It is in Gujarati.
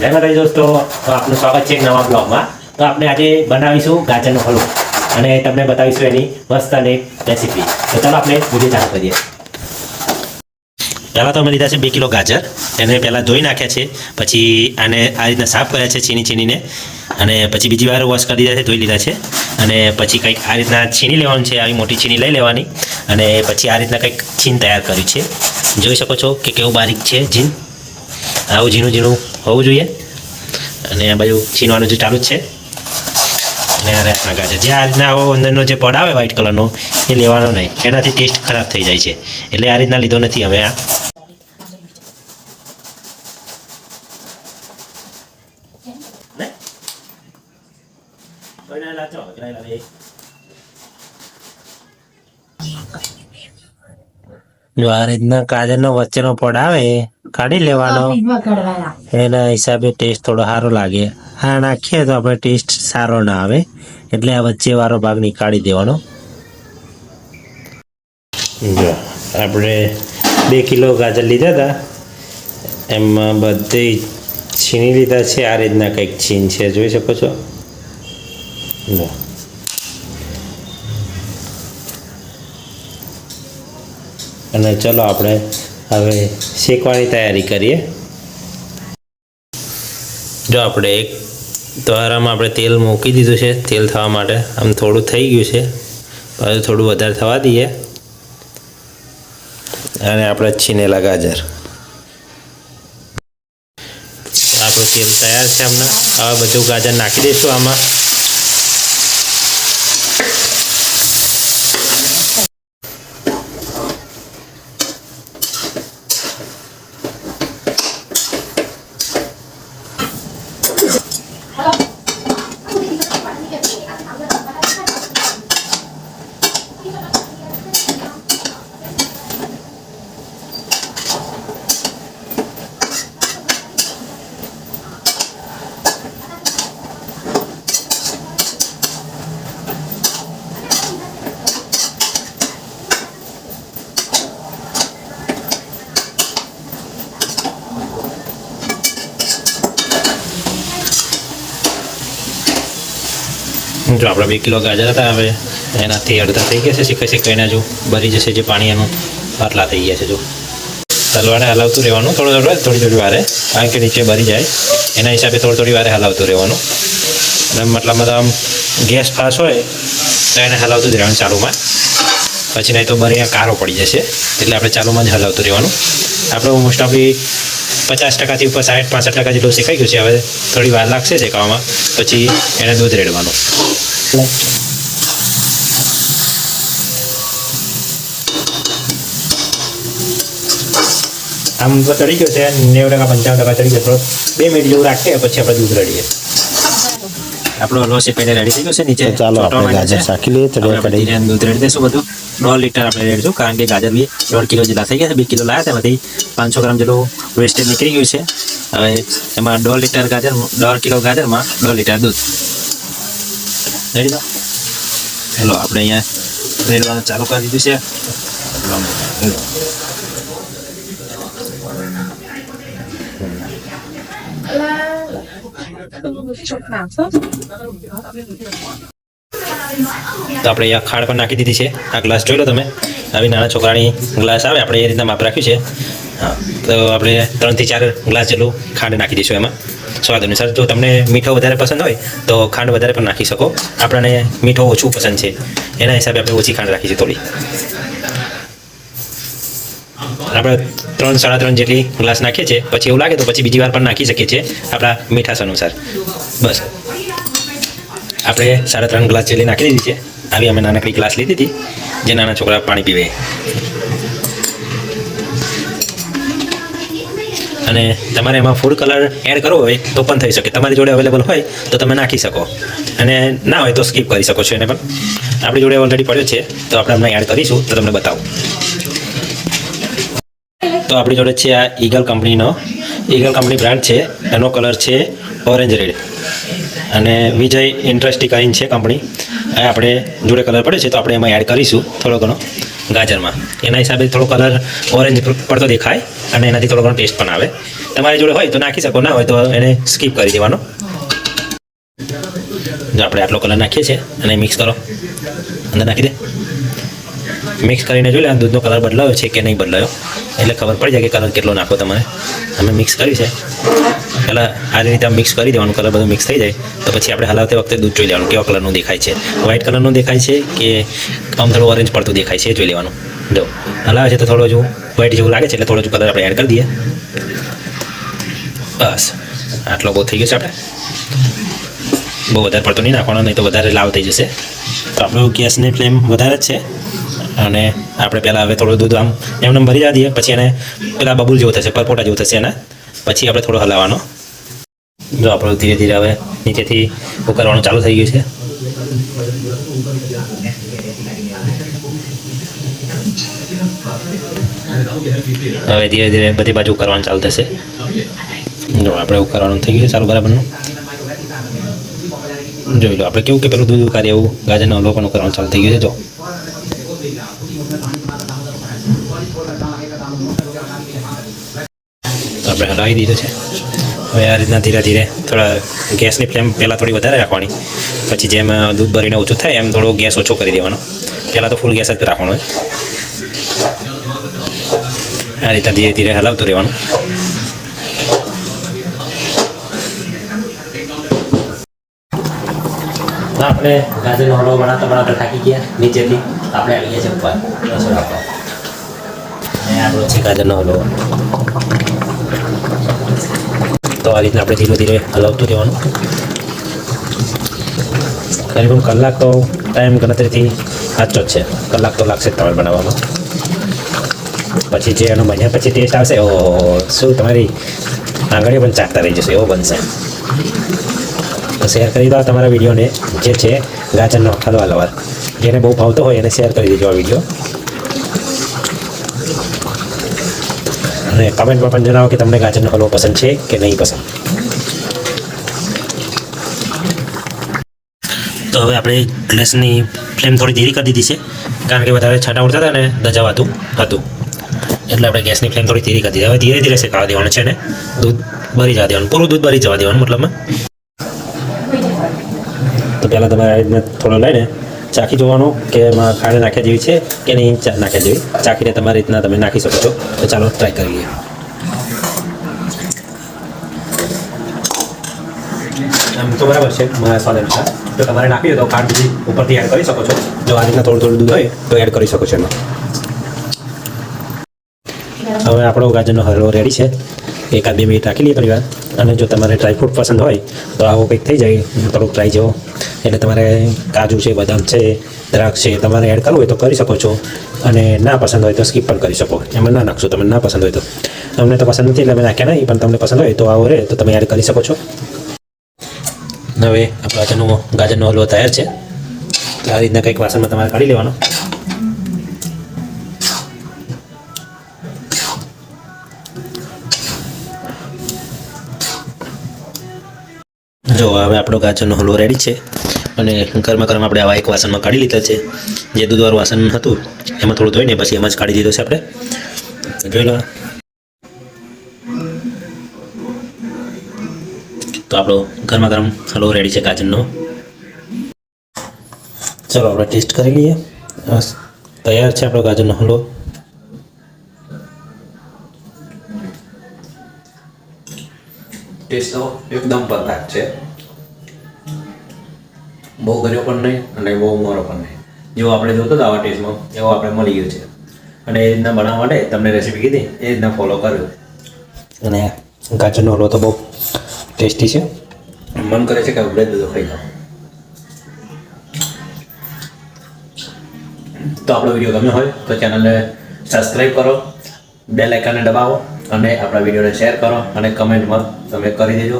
જય માતાજી દોસ્તો, તો આપનું સ્વાગત છે એક નવા બ્લોગમાં. તો આપણે આજે બનાવીશું ગાજરનો હલવો. અને તમને બતાવીશું એની મસ્ત અને રેસીપી તો ચાલો આપણે વીડિયો ચાલુ કરીએ. પહેલાં તો અમે લીધા છે બે કિલો ગાજર. એને પહેલાં ધોઈ નાખ્યા છે. પછી આને આ રીતના સાફ કર્યા છે છીની છીનીને અને પછી બીજી વાર વોશ કરી દીધા છે, ધોઈ લીધા છે. અને પછી કંઈક આ રીતના છીની લેવાનું છે, આવી મોટી છીની લઈ લેવાની. અને પછી આ રીતના કંઈક છીન તૈયાર કર્યું છે. જોઈ શકો છો કે કેવું બારીક છે જીન આવું ઝીણું ઝીણું હોવું જોઈએ. અને આ બાજુ છીનવાનું જે ચાલુ જ છે. અને આ રીતના ગાજર. જે આ રીતના આવો અંદરનો જે પડ આવે વ્હાઈટ કલરનો એ લેવાનો નહીં. એનાથી ટેસ્ટ ખરાબ થઈ જાય છે. એટલે આ રીતના લીધો નથી અમે આ. જો આ રીતના કાજરનો વચ્ચેનો પડ આવે કાઢી લેવાનો. એના હિસાબે ટેસ્ટ થોડો સારો લાગે. આ નાખીએ તો આપણે ટેસ્ટ સારો ના આવે. એટલે આ વચ્ચે વાળો ભાગ નીકાળી દેવાનો. આપણે બે કિલો ગાજર લીધા હતા. એમાં બધે છીણી લીધા છે. આ રીતના કંઈક છીન છે જોઈ શકો છો. જો. અને ચલો આપણે હવે શેકવાની તૈયારી કરીએ. જો આપણે એક દ્વારામાં આપણે તેલ મૂકી દીધું છે, તેલ થવા માટે આમ થોડું થઈ ગયું છે. હવે થોડું વધારે થવા દઈએ. અને આપણે છીનેલા ગાજર. આપણું તેલ તૈયાર છે હમણાં. હવે બધું ગાજર નાખી દઈશું આમાં. જો આપણે બે કિલો ગાજર હતા હવે, એનાથી અડધા થઈ ગયા છે શીખાઈ શીખાઈને જો ભરી જશે જે પાણી એનું આટલા થઈ ગયા છે, જો. તલવારે હલાવતું રહેવાનું, થોડું થોડું થોડી થોડી વારે, કારણ કે નીચે ભરી જાય. એના હિસાબે થોડી થોડી વારે હલાવતું રહેવાનું. અને મતલબ આમ ગેસ ફાસ હોય, તો એને હલાવતું જ રહેવાનું ચાલુમાં. પછી નહીં તો બરી કારો પડી જશે, એટલે આપણે ચાલુમાં જ હલાવતું રહેવાનું. આપણે મોસ્ટ ઓફલી પચાસ ટકાથી ઉપર સાઠ પાસઠ ટકા જેટલું શેકાઈ ગયું છે. હવે થોડી વાર લાગશે શેકાવામાં. પછી એને દૂધ રેડવાનું. આમ ચડી ગયો છે નેવું ટકા પંચાવન ટકા ચડી ગયો. થોડો બે મિનિટ જેવું રાખીએ પછી આપણે દૂધ રેડીએ. આપણો છે પહેલે રેડી થઈ ગયો છે નીચે. ચાલો આપણે ગાજર છે. લઈએ તો દૂધ રેડી દેશું બધું. દોઢ લીટર આપણે રેડશું કારણ કે ગાજર બી દોઢ કિલો જેટલા થઈ ગયા છે બે કિલો લાયા એમાંથી પાંચસો ગ્રામ જેટલું વેસ્ટેજ નીકળી ગયું છે હવે એમાં દોઢ લીટર ગાજર દોઢ કિલો ગાજરમાં દોઢ લીટર દૂધ રેડી દો હેલો આપણે અહીંયા રેડવાનું ચાલુ કરી દીધું છે રેડો. તો આપણે અહીંયા ખાંડ પણ નાખી દીધી છે. આ ગ્લાસ જોઈ લો તમે. આવી નાના છોકરાની ગ્લાસ આવે, આપણે એ રીતના માપ રાખ્યું છે. તો આપણે ત્રણથી ચાર ગ્લાસ જેટલું ખાંડ નાખી દઈશું એમાં. સ્વાદ અનુસાર જો તમને મીઠો વધારે પસંદ હોય, તો ખાંડ વધારે પણ નાખી શકો. આપણને મીઠો ઓછું પસંદ છે. એના હિસાબે આપણે ઓછી ખાંડ રાખી છે થોડી. આપણે ત્રણ, સાડા ત્રણ જેટલી ગ્લાસ નાખીએ છીએ. પછી એવું લાગે તો પછી બીજી વાર પણ નાખી શકીએ છીએ આપણા મીઠાશ અનુસાર. બસ. આપણે સાડા ત્રણ ગ્લાસ જેટલી નાખી દીધી છે આવી અમે નાનકડી ગ્લાસ લીધી હતી, જે નાના છોકરા પાણી પીવે. અને તમારે એમાં ફૂડ કલર એડ કરવો હોય તો પણ થઈ શકે. તમારી જોડે અવેલેબલ હોય તો તમે નાખી શકો. અને ના હોય તો સ્કીપ કરી શકો છો એને પણ. આપણી જોડે ઓલરેડી પડ્યો છે, તો આપણે હમણાં એડ કરીશું, તો તમને બતાવું. તો આપણી જોડે છે આ ઈગલ કંપનીનો ઈગલ કંપની બ્રાન્ડ છે, એનો કલર છે ઓરેન્જ રેડ અને વિજય ઇન્ટરેસ્ટી કરીને છે કંપની. આ આપણે જોડે કલર પડે છે તો આપણે એમાં એડ કરીશું થોડો ઘણો ગાજરમાં. એના હિસાબે થોડો કલર ઓરેન્જ પડતો દેખાય અને એનાથી થોડો ઘણો ટેસ્ટ પણ આવે. તમારી જોડે હોય તો નાખી શકો, ના હોય તો એને સ્કીપ કરી દેવાનો. જો આપણે આટલો કલર નાખીએ છીએ અને મિક્સ કરો. અંદર નાખી દે. મિક્સ કરીને જોઈ લે દૂધનો કલર બદલાયો છે કે નહીં બદલાયો? એટલે ખબર પડી જાય કે કલર કેટલો નાખો તમારે. અમે મિક્સ કર્યું છે. પહેલાં આ રીતે મિક્સ કરી દેવાનું કલર બધું મિક્સ થઈ જાય. તો પછી આપણે હલાવતી વખતે દૂધ જોઈ લેવાનું કેવા કલરનું દેખાય છે. વ્હાઇટ કલરનું દેખાય છે કે આમ થોડું ઓરેન્જ પડતું દેખાય છે જોઈ લેવાનું. જો, હલાવે છે તો થોડો જો વ્હાઇટ જેવું લાગે છે એટલે થોડો કલર આપણે એડ કરી દઈએ. બસ, આટલો બહુ થઈ ગયો છે આપણે. બહુ વધારે પડતો નહીં નાખવાનો, નહીં તો વધારે લાવ થઈ જશે. તો આપણું ગેસની ફ્લેમ વધારે જ છે. અને આપણે પહેલાં હવે થોડું દૂધ આમ એમને એમ ભરી જવા દઈએ, પછી એને પેલા બબુલ જેવું થશે, પરપોટા જેવું થશે એના. પછી આપણે થોડો હલાવવાનો. જો આપણું ધીરે ધીરે હવે નીચેથી ઉકળવાનું ચાલુ થઈ ગયું છે. હવે ધીરે ધીરે બધી બાજુ કરવાનું ચાલુ થશે. જો આપણે કરવાનું થઈ ગયું છે, ચાલુ બરાબરનું. જોઈ લો. આપણે કેવું કે પેલું દૂધ કાર્ય એવું ગાજરના હલવો કરવાનું ચાલુ થઈ ગયું છે, જો. આપણે હલાવી દીધું છે. હવે આ રીતના ધીરે ધીરે થોડા ગેસની ફ્લેમ પહેલાં થોડી વધારે રાખવાની. પછી જેમ દૂધ ભરીને ઓછું થાય, એમ થોડો ગેસ ઓછો કરી દેવાનો. પહેલાં તો ફૂલ ગેસ જ રાખવાનો આ રીતના ધીરે ધીરે હલાવતું રહેવાનું. તો આપણે ગાજરનો હલવો બનાવતા બનાવતા થાકી ગયા, નીચેથી. આપણે આવી ગયા ઉપર, રસોડા આપવા આપણો છે ગાજરનો હલવો તો આ રીતના આપણે ધીરે ધીરે હલાવતું રહેવાનું. કરીબન કલાક તો ટાઈમ ગણતરીથી સાચો જ છે. કલાક તો લાગશે તમારે બનાવવામાં. પછી જે એનો બન્યા પછી ટેસ્ટ આવશે ઓ શું તમારી આંગળીઓ પણ ચાકતા રહી જશે, એવો બનશે. તો શેર કરી દો તમારા વિડીયોને, જે છે, ગાજરનો હલવા જેને બહુ ભાવતો હોય એને શેર કરી દેજો આ વીડિયો. અને કમેન્ટમાં પણ જણાવો કે તમને ગાજરનો હલવો પસંદ છે કે નહીં પસંદ. તો હવે આપણે ગેસની ફ્લેમ થોડી ધીરી કરી દીધી છે, કારણ કે વધારે છાંટા ઉડતા હતા ને, દજાવાતું હતું. એટલે આપણે ગેસની ફ્લેમ થોડી ધીરી કરી દીધી. હવે ધીરે ધીરે શેકાવા દેવાનું છે ને દૂધ ભરી જવા દેવાનું, પૂરું દૂધ ભરી જવા દેવાનું મતલબમાં તો પહેલાં તમારે રીતના થોડો લઈને ચાખી જોવાનું કે એમાં ખાંડ નાખ્યા જેવી છે કે નહીં નાખ્યા જેવી. ચાખીને તમારી રીતના તમે નાખી શકો છો. તો ચાલો ટ્રાય કરી લઈએ આમ તો બરાબર છે સ્વાદ અનુસાર તો તમારે નાખી તો ખાંડ બીજી ઉપરથી એડ કરી શકો છો. જો આ રીતના થોડું થોડું દૂધ હોય તો એડ કરી શકો છો એમાં. હવે આપણો ગાજરનો હરવો રેડી છે. એકાદ બે મિનિટ રાખી લઈએ થોડી વાર અને જો તમારે ડ્રાયફ્રૂટ પસંદ હોય તો આવો કંઈક થઈ જાય. થોડુંક ટ્રાય જેવો. એટલે તમારે કાજુ છે, બદામ છે, દ્રાક્ષ છે, તમારે એડ કરવું હોય તો કરી શકો છો. અને ના પસંદ હોય તો સ્કીપ પણ કરી શકો. એમાં ના નાખશો તમને ના પસંદ હોય તો. અમને તો પસંદ નથી એટલે અમે નાખ્યા નહીં, પણ તમને પસંદ હોય તો આવો રહે તો તમે એડ કરી શકો છો. હવે આપણો ગાજરનો ગાજરનો હલવો તૈયાર છે. આ રીતના કંઈક વાસણમાં તમારે કાઢી લેવાનો. જો, હવે આપણો ગાજરનો હલવો રેડી છે. અને ગરમા ગરમ આપણે આવા એક વાસણમાં કાઢી લીધા છે. જે દૂધવાળું વાસણ હતું, એમાં થોડું ધોઈને પછી એમાં જ કાઢી દીધો છે આપણે. જોઈ લો. તો આપણો ગરમા ગરમ હલવો રેડી છે ગાજરનો ચલો આપણે ટેસ્ટ કરી લઈએ. તૈયાર છે આપણો ગાજરનો હલવો. ટેસ્ટ એકદમ પરફેક્ટ છે. બહુ કર્યો પણ નહીં અને બહુ મોરો પણ નહીં. જેવો આપણે જોતો હતો આવા ટેસ્ટમાં એવો આપણે મળી ગયો છે. અને એ રીતના બનાવવા માટે તમને રેસીપી કીધી એ રીતના ફોલો કર્યો. અને ગાજરનો હલવો તો બહુ ટેસ્ટી છે. મન કરે છે કે આપણે બધું ખાઈ જાઓ તો આપણો વીડિયો ગમ્યો હોય તો ચેનલને સબસ્ક્રાઈબ કરો બેલ આઇકનને દબાવો અને આપણા વિડીયોને શેર કરો અને કમેન્ટમાં તમે કરી દેજો.